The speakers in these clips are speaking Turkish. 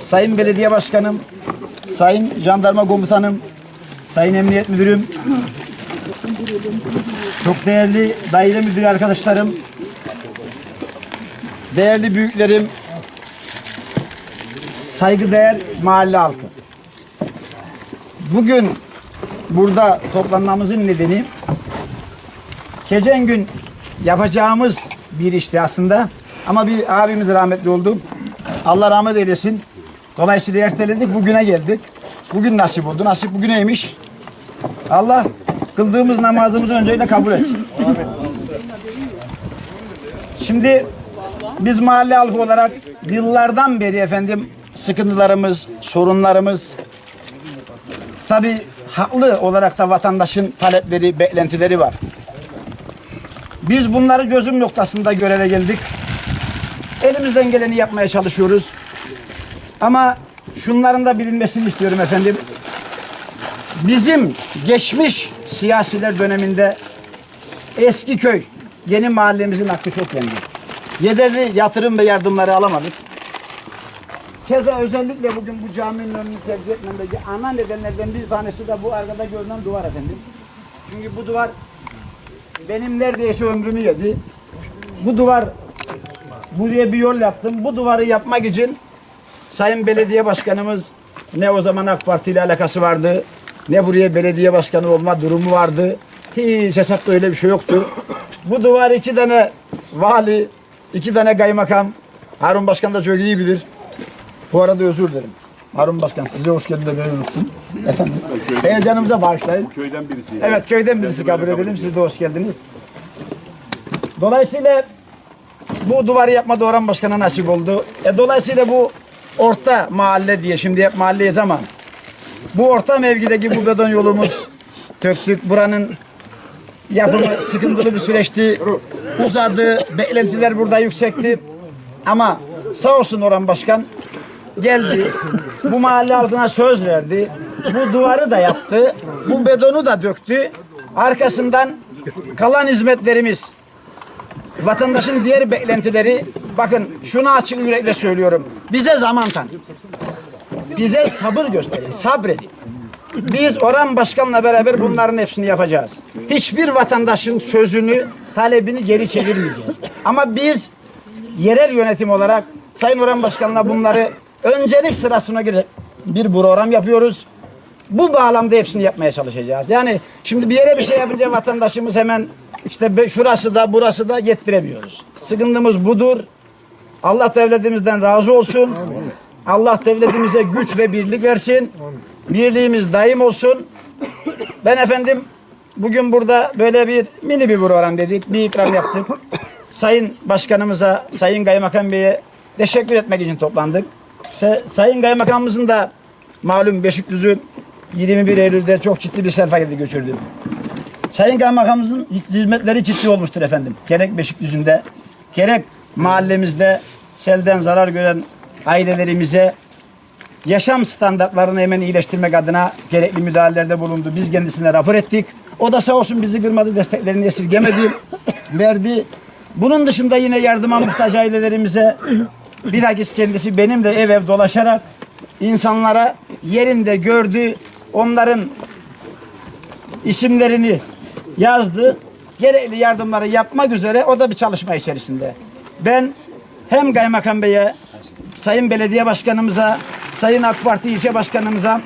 Sayın Belediye Başkanım, Sayın Jandarma Komutanım, Sayın Emniyet Müdürüm, çok değerli daire müdürü arkadaşlarım, değerli büyüklerim, saygıdeğer mahalle halkı. Bugün burada toplanmamızın nedeni geçen gün yapacağımız bir işti aslında. Ama bir abimiz rahmetli oldu. Allah rahmet eylesin. Dolayısıyla erteledik. Bugüne geldik. Bugün nasip oldu. Nasip bugüneymiş. Allah kıldığımız namazımızı öncelikle kabul etsin. Şimdi biz mahalle halkı olarak yıllardan beri efendim sıkıntılarımız, sorunlarımız tabi haklı olarak da vatandaşın talepleri, beklentileri var. Biz bunları gözüm noktasında göreve geldik. Elimizden geleni yapmaya çalışıyoruz. Ama şunların da bilinmesini istiyorum efendim. Bizim geçmiş siyasiler döneminde eski köy, yeni mahallemizin hakkı çok yendi. Yeterli yatırım ve yardımları alamadık. Keza özellikle bugün bu caminin önünü tercih etmemdeki ana nedenlerden bir tanesi de bu arkada görünen duvar efendim. Çünkü bu duvar benim neredeyse ömrümü yedi. Bu duvar buraya bir yol yaptım. Bu duvarı yapmak için Sayın Belediye Başkanımız ne o zaman AK Parti ile alakası vardı, ne buraya belediye başkanı olma durumu vardı. Hiç hesapta öyle bir şey yoktu. Bu duvar iki tane vali, iki tane kaymakam, Harun Başkan da çok iyi bilir. Bu arada özür dilerim. Harun Başkan size hoş geldin de ben unuttum. Efendim. Heyecanımıza bağışlayın. Köyden birisi. Evet köyden birisi kabul edelim. Siz de hoş geldiniz. Dolayısıyla bu duvarı yapma Doğran Başkan'a nasip oldu. E, dolayısıyla bu orta mahalle diye şimdi hep mahalleyiz ama bu orta mevkideki bu beton yolumuz töktük. Buranın yapımı sıkıntılı bir süreçti. Uzadı. Beklentiler burada yüksekti. Ama sağ olsun Orhan Başkan geldi. Bu mahalle halkına söz verdi. Bu duvarı da yaptı. Bu bedonu da döktü. Arkasından kalan hizmetlerimiz vatandaşın diğer beklentileri bakın şunu açık yürekle söylüyorum. Bize zaman tanı. Bize sabır gösterin. Sabredin. Biz Orhan Başkan'la beraber bunların hepsini yapacağız. Hiçbir vatandaşın sözünü, talebini geri çevirmeyeceğiz. Ama biz yerel yönetim olarak Sayın Orhan Başkan'la bunları öncelik sırasına göre bir program yapıyoruz. Bu bağlamda hepsini yapmaya çalışacağız. Yani şimdi bir yere bir şey yapınca vatandaşımız hemen işte be- şurası da burası da yettiremiyoruz. Sıkıntımız budur. Allah devletimizden razı olsun. Allah devletimize güç ve birlik versin. Birliğimiz daim olsun. Ben efendim bugün burada böyle bir mini bir program dedik. Bir ikram yaptık. Sayın Başkanımıza, Sayın Kaymakam Bey'e teşekkür etmek için toplandık. İşte Sayın Kaymakamımızın da malum Beşikdüzü 21 Eylül'de çok ciddi bir sel felaketi geçirdi. Sayın Kaymakamımızın hizmetleri ciddi olmuştur efendim. Gerek Beşikdüzü'nde, gerek mahallemizde selden zarar gören ailelerimize yaşam standartlarını hemen iyileştirmek adına gerekli müdahalelerde bulundu. Biz kendisine rapor ettik. O da sağ olsun bizi kırmadı, desteklerini esirgemedi, verdi. Bunun dışında yine yardıma muhtaç ailelerimize bilakis kendisi benim de ev ev dolaşarak insanlara yerinde gördü. Onların isimlerini yazdı. Gerekli yardımları yapmak üzere o da bir çalışma içerisinde. Ben hem Kaymakam Bey'e, Sayın Belediye Başkanımıza, Sayın AK Parti ilçe başkanımıza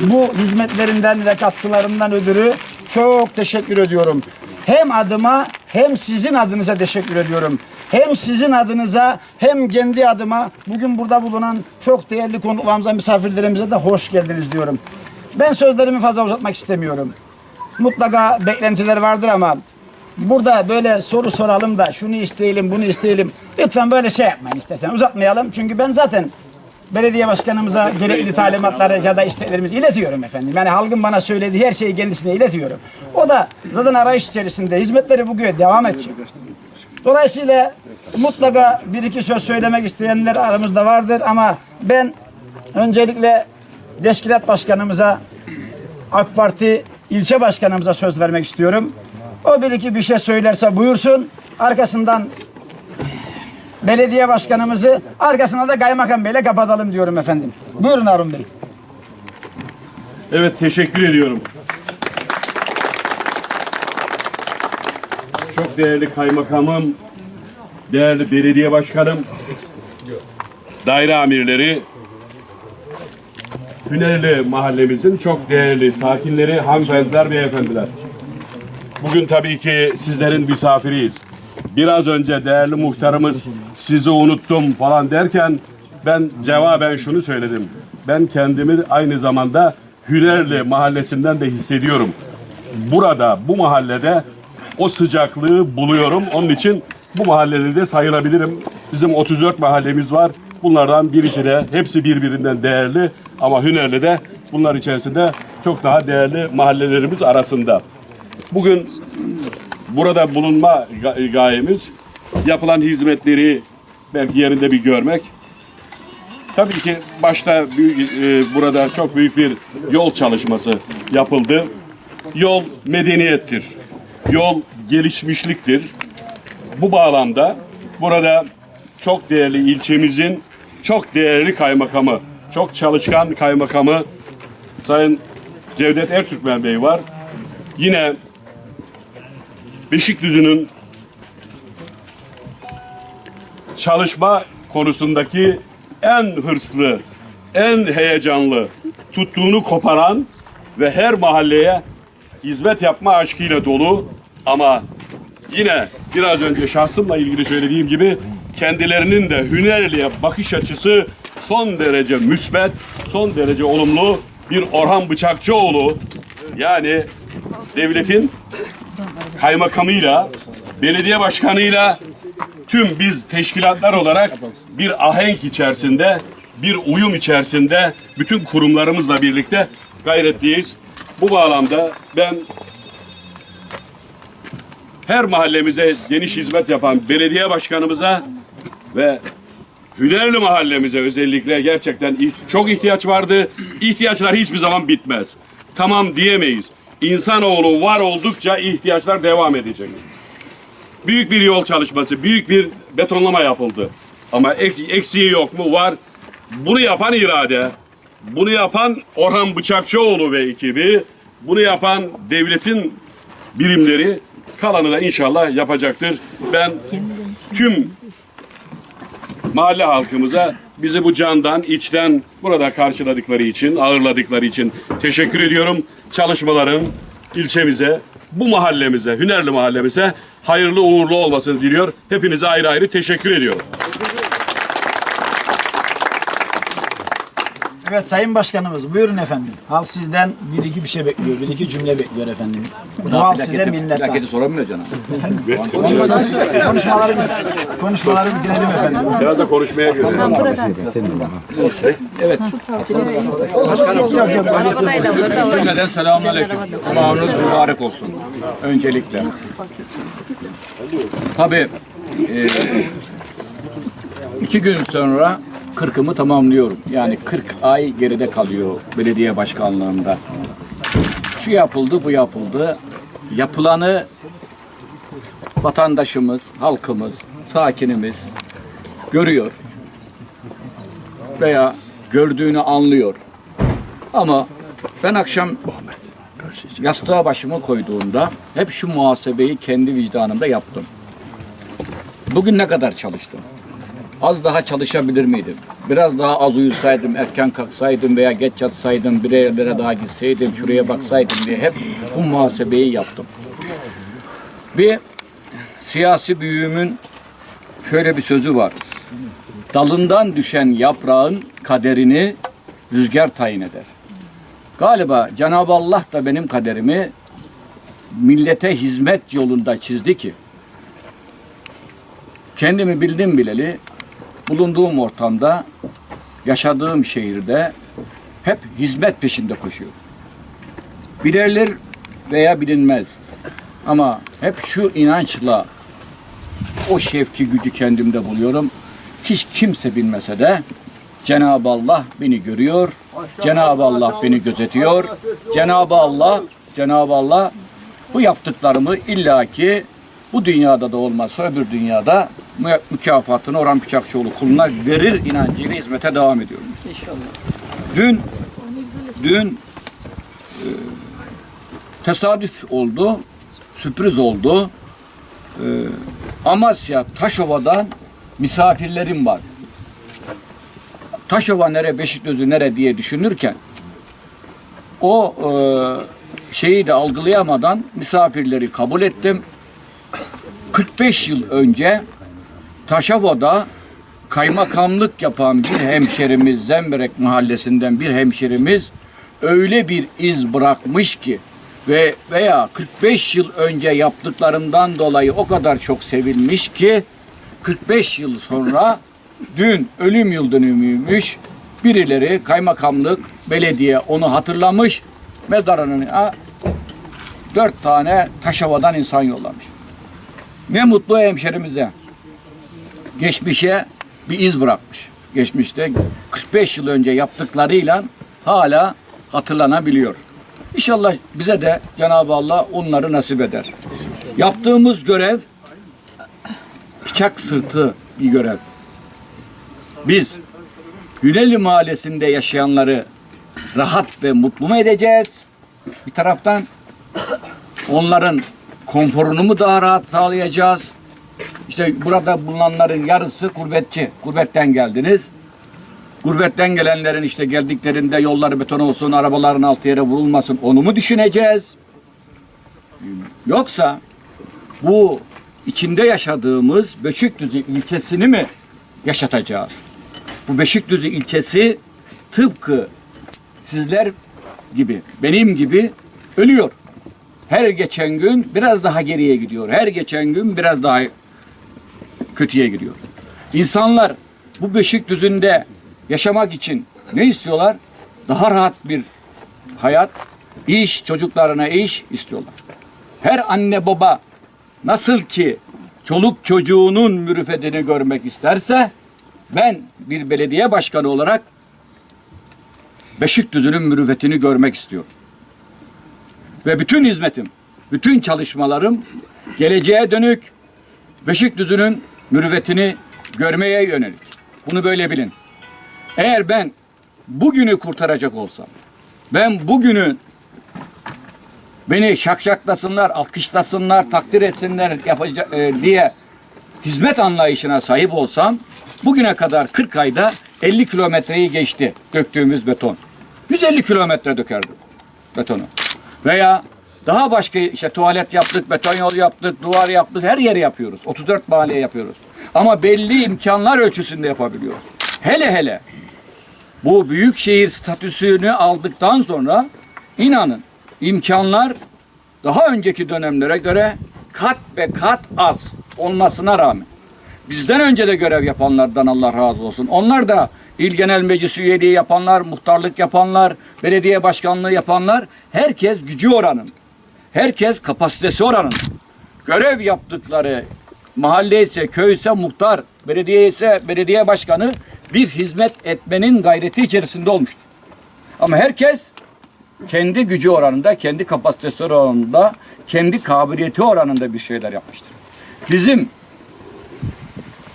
bu hizmetlerinden ve katkılarından ötürü çok teşekkür ediyorum. Hem adıma hem sizin adınıza teşekkür ediyorum. Hem sizin adınıza hem kendi adıma bugün burada bulunan çok değerli konuklarımıza, misafirlerimize de hoş geldiniz diyorum. Ben sözlerimi fazla uzatmak istemiyorum. Mutlaka beklentiler vardır ama burada böyle soru soralım da şunu isteyelim, bunu isteyelim. Lütfen böyle şey yapmayın istersen uzatmayalım. Çünkü ben zaten belediye başkanımıza gerekli talimatları ya da isteklerimizi iletiyorum efendim. Yani halkın bana söylediği her şeyi kendisine iletiyorum. O da zaten arayış içerisinde hizmetleri bugün devam edecek. Dolayısıyla mutlaka bir iki söz söylemek isteyenler aramızda vardır ama ben öncelikle teşkilat başkanımıza AK Parti ilçe başkanımıza söz vermek istiyorum. O bir iki bir şey söylerse buyursun. Arkasından belediye başkanımızı arkasına da kaymakam beyle kapatalım diyorum efendim. Buyurun Harun Bey. Evet teşekkür ediyorum. Çok değerli kaymakamım, değerli belediye başkanım, daire amirleri, Hünerli mahallemizin çok değerli sakinleri, hanımefendiler, beyefendiler. Bugün tabii ki sizlerin misafiriyiz. Biraz önce değerli muhtarımız sizi unuttum falan derken ben cevaben şunu söyledim. Ben kendimi aynı zamanda Hünerli mahallesinden de hissediyorum. Burada, bu mahallede o sıcaklığı buluyorum. Onun için bu mahallede de sayılabilirim. Bizim 34 mahallemiz var. Bunlardan birisi de hepsi birbirinden değerli ama Hünerli de bunlar içerisinde çok daha değerli mahallelerimiz arasında. Bugün burada bulunma ga- gayemiz yapılan hizmetleri belki yerinde bir görmek. Tabii ki başta büyük, e, burada çok büyük bir yol çalışması yapıldı. Yol medeniyettir. Yol gelişmişliktir. Bu bağlamda burada çok değerli ilçemizin çok değerli kaymakamı, çok çalışkan kaymakamı Sayın Cevdet Ertürkmen Bey var. Yine Beşikdüzü'nün çalışma konusundaki en hırslı, en heyecanlı, tuttuğunu koparan ve her mahalleye hizmet yapma aşkıyla dolu ama yine biraz önce şahsımla ilgili söylediğim gibi kendilerinin de hünerliye bakış açısı son derece müsbet, son derece olumlu bir Orhan Bıçakçıoğlu yani devletin kaymakamıyla, belediye başkanıyla tüm biz teşkilatlar olarak bir ahenk içerisinde, bir uyum içerisinde bütün kurumlarımızla birlikte gayretliyiz. Bu bağlamda ben her mahallemize geniş hizmet yapan belediye başkanımıza ve Hünerli mahallemize özellikle gerçekten çok ihtiyaç vardı. İhtiyaçlar hiçbir zaman bitmez. Tamam diyemeyiz. İnsanoğlu var oldukça ihtiyaçlar devam edecek. Büyük bir yol çalışması, büyük bir betonlama yapıldı. Ama ek- eksiği yok mu? Var. Bunu yapan irade, bunu yapan Orhan Bıçakçıoğlu ve ekibi, bunu yapan devletin birimleri kalanı da inşallah yapacaktır. Ben tüm mahalle halkımıza bizi bu candan, içten burada karşıladıkları için, ağırladıkları için teşekkür ediyorum. Çalışmaların ilçemize, bu mahallemize, Hünerli mahallemize hayırlı uğurlu olmasını diliyor. Hepinize ayrı ayrı teşekkür ediyorum. Evet Sayın Başkanımız buyurun efendim. Halk sizden bir iki bir şey bekliyor. Bir iki cümle bekliyor efendim. Bu halk size minnettar. Plaketi soramıyor canım. Konuşmaları, konuşmaları bitirelim efendim. Biraz da konuşmaya girelim. Yok yok. Cümleden selamun aleyküm. Kulağınız mübarek olsun. Öncelikle. Tabii e, iki gün sonra kırkımı tamamlıyorum. Yani 40 ay geride kalıyor belediye başkanlığında. Şu yapıldı, bu yapıldı. Yapılanı vatandaşımız, halkımız, sakinimiz görüyor veya gördüğünü anlıyor. Ama ben akşam yastığa başımı koyduğumda hep şu muhasebeyi kendi vicdanımda yaptım. Bugün ne kadar çalıştım? Az daha çalışabilir miydim? Biraz daha az uyusaydım, erken kalksaydım veya geç yatsaydım, bir yerlere daha gitseydim, şuraya baksaydım diye hep bu muhasebeyi yaptım. Bir siyasi büyüğümün şöyle bir sözü var. Dalından düşen yaprağın kaderini rüzgar tayin eder. Galiba Cenab-ı Allah da benim kaderimi millete hizmet yolunda çizdi ki kendimi bildim bileli bulunduğum ortamda yaşadığım şehirde hep hizmet peşinde koşuyorum. Bilinir veya bilinmez ama hep şu inançla o şevki gücü kendimde buluyorum. Hiç kimse bilmese de Cenab-ı Allah beni görüyor. Cenab-ı Allah beni gözetiyor. Cenab-ı Allah, Cenab-ı Allah bu yaptıklarımı illaki bu dünyada da olmazsa öbür dünyada mü- mükafatını Orhan Bıçakçıoğlu kuluna verir inancıyla hizmete devam ediyorum. İnşallah. Dün dün e, tesadüf oldu, sürpriz oldu. E, Amasya Taşova'dan misafirlerim var. Taşova nere, Beşikdüzü nere diye düşünürken o e, şeyi de algılayamadan misafirleri kabul ettim. 45 yıl önce Taşova'da kaymakamlık yapan bir hemşerimiz Zemberek mahallesinden bir hemşerimiz öyle bir iz bırakmış ki ve veya 45 yıl önce yaptıklarından dolayı o kadar çok sevilmiş ki 45 yıl sonra dün ölüm yıl dönümüymüş birileri kaymakamlık belediye onu hatırlamış mezarına dört tane taşavadan insan yollamış. Ne mutlu hemşerimize geçmişe bir iz bırakmış. Geçmişte 45 yıl önce yaptıklarıyla hala hatırlanabiliyor. İnşallah bize de Cenab-ı Allah onları nasip eder. Yaptığımız görev bıçak sırtı bir görev. Biz Hüneli Mahallesi'nde yaşayanları rahat ve mutlu mu edeceğiz? Bir taraftan onların konforunu mu daha rahat sağlayacağız? İşte burada bulunanların yarısı gurbetçi. Gurbetten geldiniz. Gurbetten gelenlerin işte geldiklerinde yolları beton olsun, arabaların altı yere vurulmasın onu mu düşüneceğiz? Yoksa bu içinde yaşadığımız Beşikdüzü ilçesini mi yaşatacağız? Bu Beşikdüzü ilçesi tıpkı sizler gibi, benim gibi ölüyor. Her geçen gün biraz daha geriye gidiyor. Her geçen gün biraz daha kötüye gidiyor. İnsanlar bu Beşikdüzü'nde yaşamak için ne istiyorlar? Daha rahat bir hayat, iş, çocuklarına iş istiyorlar. Her anne baba nasıl ki çoluk çocuğunun mürüfetini görmek isterse ben bir belediye başkanı olarak Beşikdüzü'nün mürüvvetini görmek istiyorum. Ve bütün hizmetim, bütün çalışmalarım geleceğe dönük Beşikdüzü'nün mürüvvetini görmeye yönelik. Bunu böyle bilin. Eğer ben bugünü kurtaracak olsam, ben bugünü beni şakşaklasınlar, alkışlasınlar, takdir etsinler yapacak, e, diye hizmet anlayışına sahip olsam bugüne kadar 40 ayda 50 kilometreyi geçti döktüğümüz beton. 150 kilometre dökerdim betonu. Veya daha başka işte tuvalet yaptık, beton yol yaptık, duvar yaptık, her yeri yapıyoruz. 34 mahalleye yapıyoruz. Ama belli imkanlar ölçüsünde yapabiliyoruz. Hele hele bu büyük şehir statüsünü aldıktan sonra inanın imkanlar daha önceki dönemlere göre kat ve kat az olmasına rağmen bizden önce de görev yapanlardan Allah razı olsun. Onlar da il genel meclis üyeliği yapanlar, muhtarlık yapanlar, belediye başkanlığı yapanlar herkes gücü oranın. Herkes kapasitesi oranın. Görev yaptıkları mahalle ise, köy ise muhtar, belediye ise belediye başkanı bir hizmet etmenin gayreti içerisinde olmuştur. Ama herkes kendi gücü oranında, kendi kapasitesi oranında, kendi kabiliyeti oranında bir şeyler yapmıştır. Bizim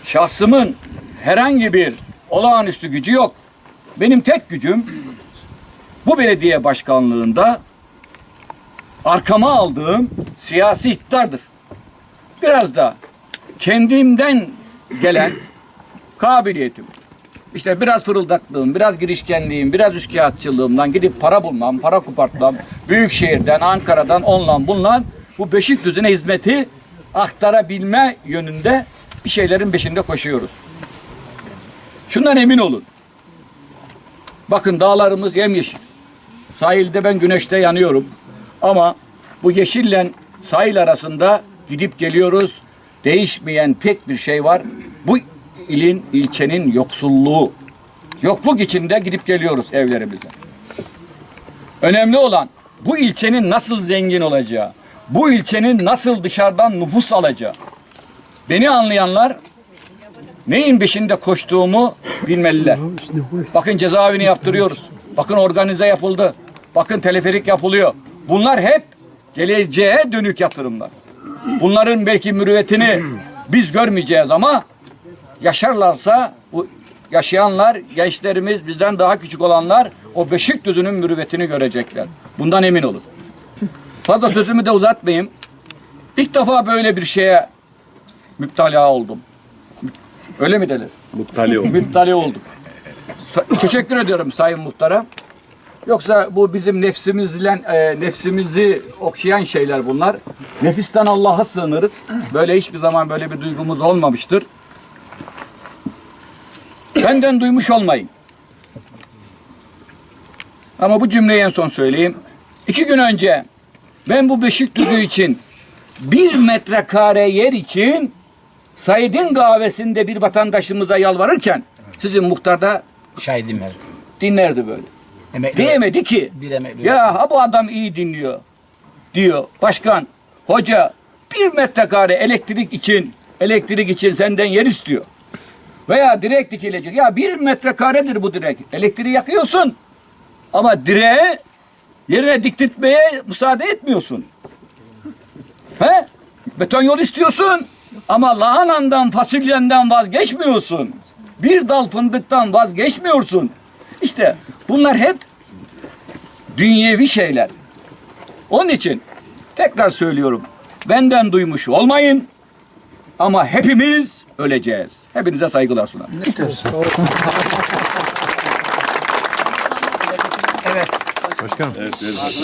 şahsımın herhangi bir olağanüstü gücü yok. Benim tek gücüm bu belediye başkanlığında arkama aldığım siyasi iktidardır. Biraz da kendimden gelen kabiliyetim. İşte biraz fırıldaklığım, biraz girişkenliğim, biraz üçkağıtçılığımdan gidip para bulmam, para kopartmam, büyük şehirden, Ankara'dan, ondan bundan bu Beşikdüzü'ne hizmeti aktarabilme yönünde bir şeylerin peşinde koşuyoruz. Şundan emin olun. Bakın dağlarımız yemyeşil. Sahilde ben güneşte yanıyorum. Ama bu yeşille sahil arasında gidip geliyoruz. Değişmeyen pek bir şey var. Bu ilin, ilçenin yoksulluğu. Yokluk içinde gidip geliyoruz evlerimize. Önemli olan bu ilçenin nasıl zengin olacağı, bu ilçenin nasıl dışarıdan nüfus alacağı. Beni anlayanlar neyin peşinde koştuğumu bilmeliler. Bakın cezaevini yaptırıyoruz. Bakın organize yapıldı. Bakın teleferik yapılıyor. Bunlar hep geleceğe dönük yatırımlar. Bunların belki mürüvvetini biz görmeyeceğiz ama yaşarlarsa bu yaşayanlar, gençlerimiz, bizden daha küçük olanlar o Beşikdüzü'nün mürüvvetini görecekler. Bundan emin olun. Fazla sözümü de uzatmayayım. İlk defa böyle bir şeye müptela oldum. Öyle mi denir? Muttali olun. Müptali olduk. Sa- teşekkür ediyorum Sayın Muhtar'a. Yoksa bu bizim nefsimizle e, nefsimizi okşayan şeyler bunlar. Nefisten Allah'a sığınırız. Böyle hiçbir zaman böyle bir duygumuz olmamıştır. Benden duymuş olmayın. Ama bu cümleyi en son söyleyeyim. İki gün önce ben bu Beşikdüzü için bir metrekare yer için Said'in kahvesinde bir vatandaşımıza yalvarırken sizin muhtar da Şahidim dinlerdi böyle. Emekli. Diyemedi ki Bir emekli. ya ha bu adam iyi dinliyor diyor. Başkan, hoca bir metrekare elektrik için elektrik için senden yer istiyor. Veya direk dikilecek. Ya bir metrekaredir bu direk. Elektriği yakıyorsun. Ama direğe yerine diktirtmeye müsaade etmiyorsun. He? Beton yol istiyorsun. Ama lahanandan, fasulyenden vazgeçmiyorsun. Bir dal fındıktan vazgeçmiyorsun. İşte bunlar hep dünyevi şeyler. Onun için tekrar söylüyorum. Benden duymuş olmayın. Ama hepimiz öleceğiz. Hepinize saygılar sunarım.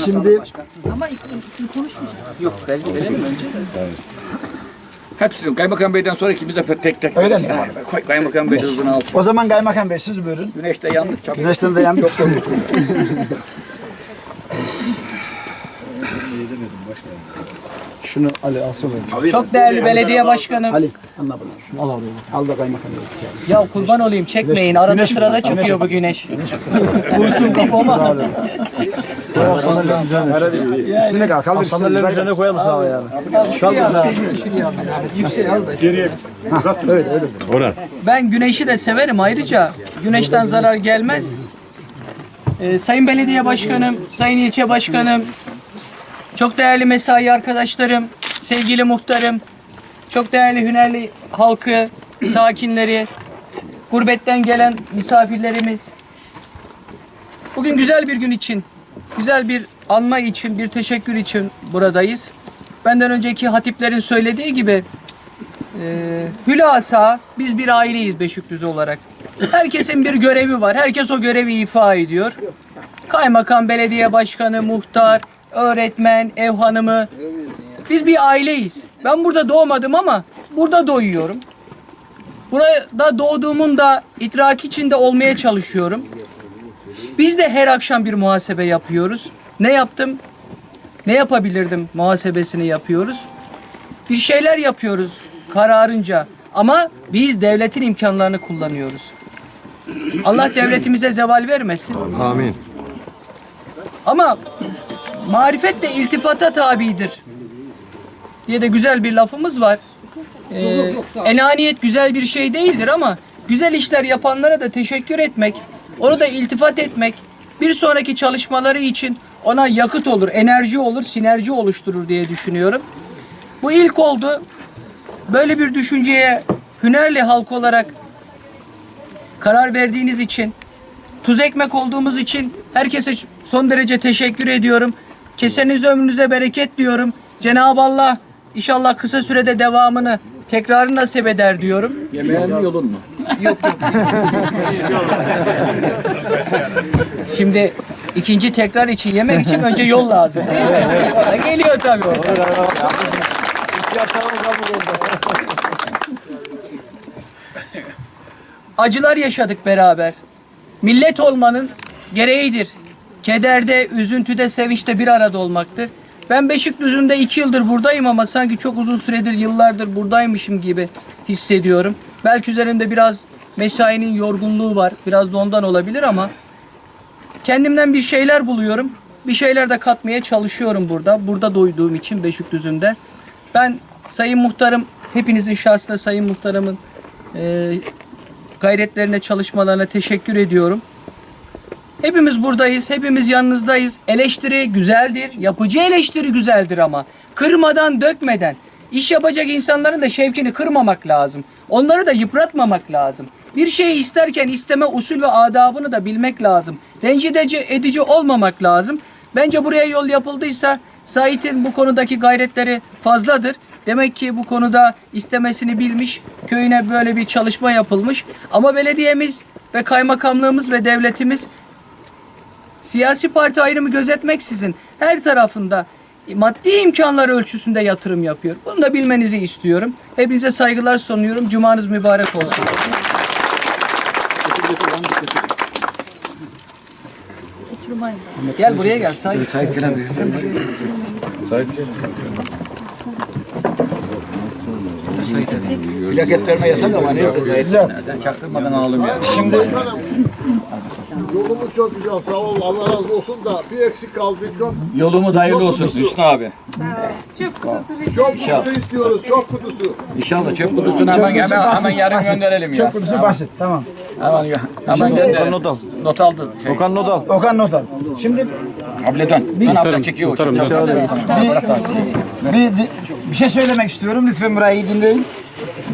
Şimdi Hepsi Kaymakam Bey'den sonra ikimize tek tek. Öyle mi? Yani Kay- Kaymakam Bey de hızını alsın. o zaman Kaymakam Bey siz buyurun. Güneşte yandık çabuk. Güneşten de yandık. Şunu Ali alsın. Çok değerli belediye başkanım. Ali anla bunu. Şunu al oraya. Al da Kaymakam. Ya kurban olayım çekmeyin. Arada güneş- sırada çıkıyor bu güneş. Vursun kafama. Üstüne kal. Kaldır üstüne. üzerine mısın abi yani? Ben güneşi de severim ayrıca. Güneşten zarar gelmez. Ee, Sayın Belediye Başkanım, Sayın İlçe Başkanım, çok değerli mesai arkadaşlarım, sevgili muhtarım, çok değerli Hünerli halkı, sakinleri, gurbetten gelen misafirlerimiz. Bugün güzel bir gün için, güzel bir anma için, bir teşekkür için buradayız. Benden önceki hatiplerin söylediği gibi ee, hülasa biz bir aileyiz Beşikdüzü olarak. Herkesin bir görevi var. Herkes o görevi ifa ediyor. Kaymakam, belediye başkanı, muhtar, öğretmen, ev hanımı. Biz bir aileyiz. Ben burada doğmadım ama burada doyuyorum. Burada doğduğumun da idrak içinde olmaya çalışıyorum. Biz de her akşam bir muhasebe yapıyoruz. Ne yaptım? Ne yapabilirdim muhasebesini yapıyoruz bir şeyler yapıyoruz kararınca ama biz devletin imkanlarını kullanıyoruz. Allah devletimize zeval vermesin. Amin. Ama marifet de iltifata tabidir diye de güzel bir lafımız var. Ee, enaniyet güzel bir şey değildir ama güzel işler yapanlara da teşekkür etmek, onu da iltifat etmek, bir sonraki çalışmaları için ona yakıt olur, enerji olur, sinerji oluşturur diye düşünüyorum. Bu ilk oldu. Böyle bir düşünceye hünerli halk olarak karar verdiğiniz için, tuz ekmek olduğumuz için herkese son derece teşekkür ediyorum. Keseniz ömrünüze bereket diyorum. Cenab-ı Allah inşallah kısa sürede devamını tekrarı nasip eder diyorum. Yemeğin mi yolun mu? Yok yok. Şimdi ikinci tekrar için yemek için önce yol lazım geliyor tabii. o. Acılar yaşadık beraber. Millet olmanın gereğidir. Kederde, üzüntüde, sevinçte bir arada olmaktır. Ben Beşikdüzü'nde iki yıldır buradayım ama sanki çok uzun süredir, yıllardır buradaymışım gibi hissediyorum. Belki üzerimde biraz mesainin yorgunluğu var. Biraz da ondan olabilir ama kendimden bir şeyler buluyorum. Bir şeyler de katmaya çalışıyorum burada. Burada doyduğum için Beşikdüzü'nde. Ben Sayın Muhtarım, hepinizin şahsında Sayın Muhtarımın e, gayretlerine, çalışmalarına teşekkür ediyorum. Hepimiz buradayız, hepimiz yanınızdayız. Eleştiri güzeldir, yapıcı eleştiri güzeldir ama kırmadan, dökmeden. İş yapacak insanların da şevkini kırmamak lazım. Onları da yıpratmamak lazım. Bir şeyi isterken isteme usul ve adabını da bilmek lazım. Rencide edici olmamak lazım. Bence buraya yol yapıldıysa Sait'in bu konudaki gayretleri fazladır. Demek ki bu konuda istemesini bilmiş, köyüne böyle bir çalışma yapılmış. Ama belediyemiz ve kaymakamlığımız ve devletimiz siyasi parti ayrımı gözetmeksizin her tarafında maddi imkanlar ölçüsünde yatırım yapıyor. Bunu da bilmenizi istiyorum. Hepinize saygılar sunuyorum. Cumanız mübarek olsun. Gel buraya gel say. Plaketlerine yasak ama neyse Sait. Sen çaktırmadan yani. Şimdi Yolumuz çok güzel sağ ol Allah razı olsun da bir eksik kaldı çok Yolumuz hayırlı olsun Hüsnü abi. çok kutusu istiyoruz çok kutusu. İnşallah çöp kutusunu hemen hemen, hemen yarın gönderelim ya. çok kutusu basit. Tamam. Hemen, hemen gönderelim. Not al. Not aldı. Şey. Okan not al. Şimdi Abla dön. Dön abla çekiyor. abi. bir, bir şey söylemek istiyorum. Lütfen burayı iyi dinleyin.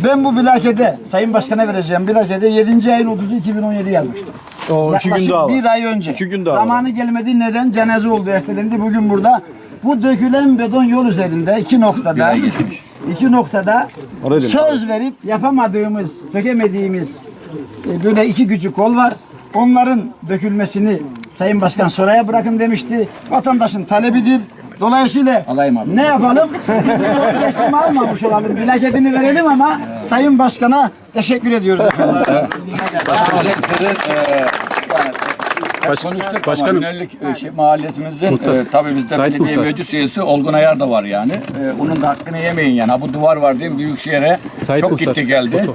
Ben bu bilakede Sayın Başkan'a vereceğim bilakede 7. ayın 30'u 2017 yazmıştım. O iki gün daha var. bir ay önce. İki gün daha var. Zamanı gelmedi. Neden? Cenaze oldu, ertelendi. Bugün burada. Bu dökülen beton yol üzerinde iki noktada iki noktada Oraya dön. söz verip yapamadığımız, dökemediğimiz e, böyle iki küçük kol var. Onların dökülmesini Sayın Başkan Soraya bırakın demişti. Vatandaşın talebidir. Dolayısıyla Alayım abi. ne yapalım? Teslim almamış olalım. Bilaketini verelim ama Sayın Başkan'a teşekkür ediyoruz efendim. Başkanım. Ama Ünlülük e, şey, mahallesimizin e, tabii bizde belediye meclis üyesi Olgun Ayar da var yani. E, onun da hakkını yemeyin yani. Ha, bu duvar var değil mi? Büyükşehir'e çok gitti geldi.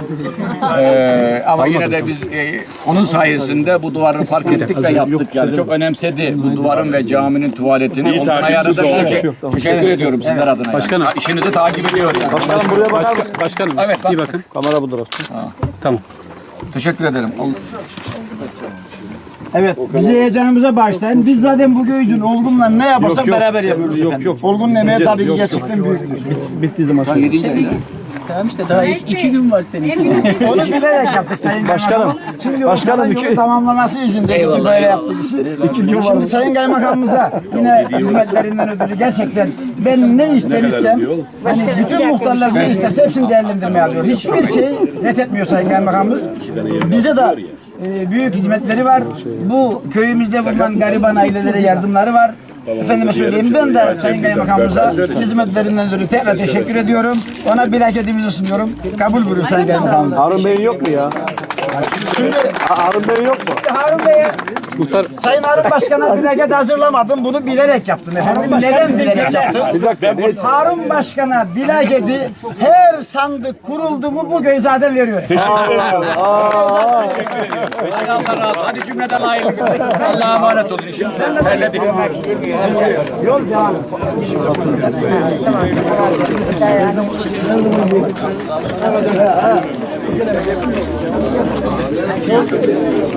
E, ama yine de biz e, onun sayesinde bu duvarı fark ettik ve yaptık yani. Çok önemsedi bu duvarın ve caminin tuvaletini. İyi Olgun Ayar'a da teşekkür, teşekkür ediyorum sizler adına. Başkanım. Yani. İşinizi takip ediyor yani. Başkanım buraya bakar mısın? Başkanım Evet, iyi bakın. Kamera bu tarafta. Tamam. Teşekkür ederim. Evet, bizi heyecanımıza bağışlayın. Biz zaten bu Göycün Olgun'la ne yaparsak beraber yapıyoruz efendim. Olgun'un emeği tabii ki gerçekten büyüktür. Bitti zaman. Tamam işte daha iki, iki gün var senin. Onu bilerek yaptık Sayın Başkanım. Şimdi başkanım, iki- tamamlaması için dedik ki böyle yaptık işi. İki gün Şimdi Sayın Kaymakamımıza yine hizmetlerinden ödülü gerçekten ben ne istemişsem hani bütün muhtarlar ne isterse hepsini değerlendirmeye alıyor. Hiçbir şeyi ret etmiyor Sayın Kaymakamımız. Bize de e, büyük hizmetleri var. Bu köyümüzde bulunan gariban ailelere yardımları var. Efendime söyleyeyim ben de Sayın Kaymakamımıza hizmetlerinden ötürü tekrar teşekkür ediyorum. Ona bilaketimizi sunuyorum. Kabul buyurun Sayın Kaymakamım. Harun Bey'in yok mu ya? Ha- Harun Bey'in yok mu? Harun Bey'e Sayın Harun Başkan'a bilaket hazırlamadım. Bunu bilerek yaptım efendim. Neden bilerek yaptım? Bir dakika. ne- Harun Başkan'a bilaketi her sandık kuruldu mu bu zaten veriyor. Hadi Allah razı olsun. Hadi cümleden günler. Allah'a emanet olun inşallah. Terledik. Yol devam.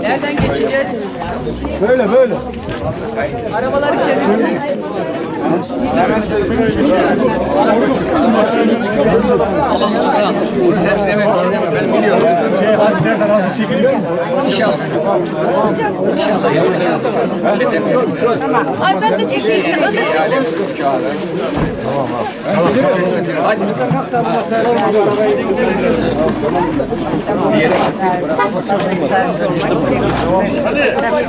Nereden geçeceğiz? Böyle böyle. Arabalar içeri. İnşallah. İnşallah. Ay ben de çekeyim. Ben de